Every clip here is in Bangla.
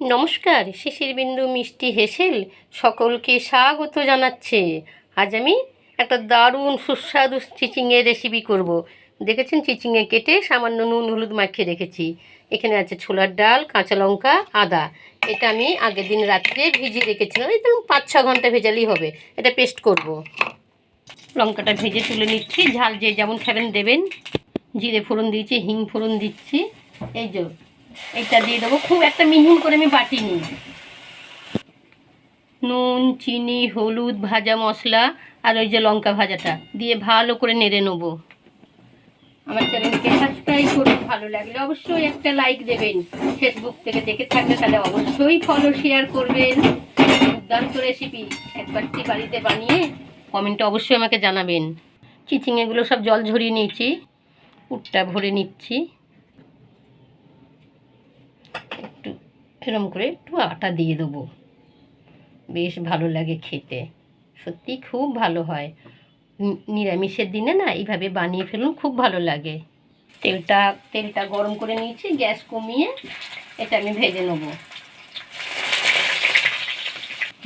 নমস্কার, শিশির বিন্দু মিষ্টি হেসেল সকলকে স্বাগত জানাচ্ছে। আজ আমি একটা দারুণ সুস্বাদু চিচিংয়ের রেসিপি করব। দেখেছেন চিচিংয়ে কেটে সামান্য নুন, হলুদ মাখিয়ে রেখেছি। এখানে আছে ছোলার ডাল, কাঁচা লঙ্কা, আদা। এটা আমি আগের দিন রাত্রে ভিজিয়ে রেখেছিলাম। এই ধরুন পাঁচ, ছ ঘণ্টা ভেজালেই হবে। এটা পেস্ট করব। লঙ্কাটা ভেজে তুলে নিচ্ছি। ঝাল যে যেমন খাবেন দেবেন। জিরে ফোড়ন দিয়েছি, হিং ফোড়ন দিচ্ছি। এই যে এটা দিয়ে দেবো। খুব একটা মিহিন করে আমি বাটিনি। নুন, চিনি, হলুদ, ভাজা মশলা আর ওই যে লঙ্কা ভাজাটা দিয়ে ভালো করে নেড়ে নেব। আমার চ্যানেলকে সাবস্ক্রাইব করুন, ভালো লাগলে অবশ্যই একটা লাইক দেবেন। ফেসবুক থেকে দেখে থাকলে তাহলে অবশ্যই ফলো শেয়ার করবেন। দুর্দান্ত রেসিপি একবারটি বাড়িতে বানিয়ে কমেন্টে অবশ্যই আমাকে জানাবেন। চিচিংয়েগুলো সব জল ঝরিয়ে নিয়েছি উটটা ভরে নিচ্ছি। এরম করে একটু আটা দিয়ে দেবো। বেশ ভালো লাগে খেতে। সত্যি খুব ভালো হয়। নিরামিষের দিনে না এইভাবে বানিয়ে ফেলুন, খুব ভালো লাগে। তেলটা তেলটা গরম করে নিয়েছি, গ্যাস কমিয়ে এটা আমি ভেজে নেব।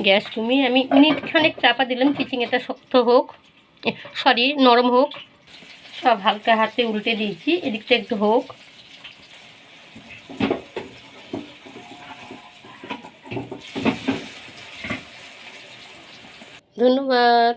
গ্যাস কমিয়ে আমি মিনিট খানেক চাপা দিলাম চিচিংয়েটা শক্ত হোক, সরি, নরম হোক। সব হালকা হাতে উল্টে দিয়েছি, এদিকটা একটু হোক। ধন্যবাদ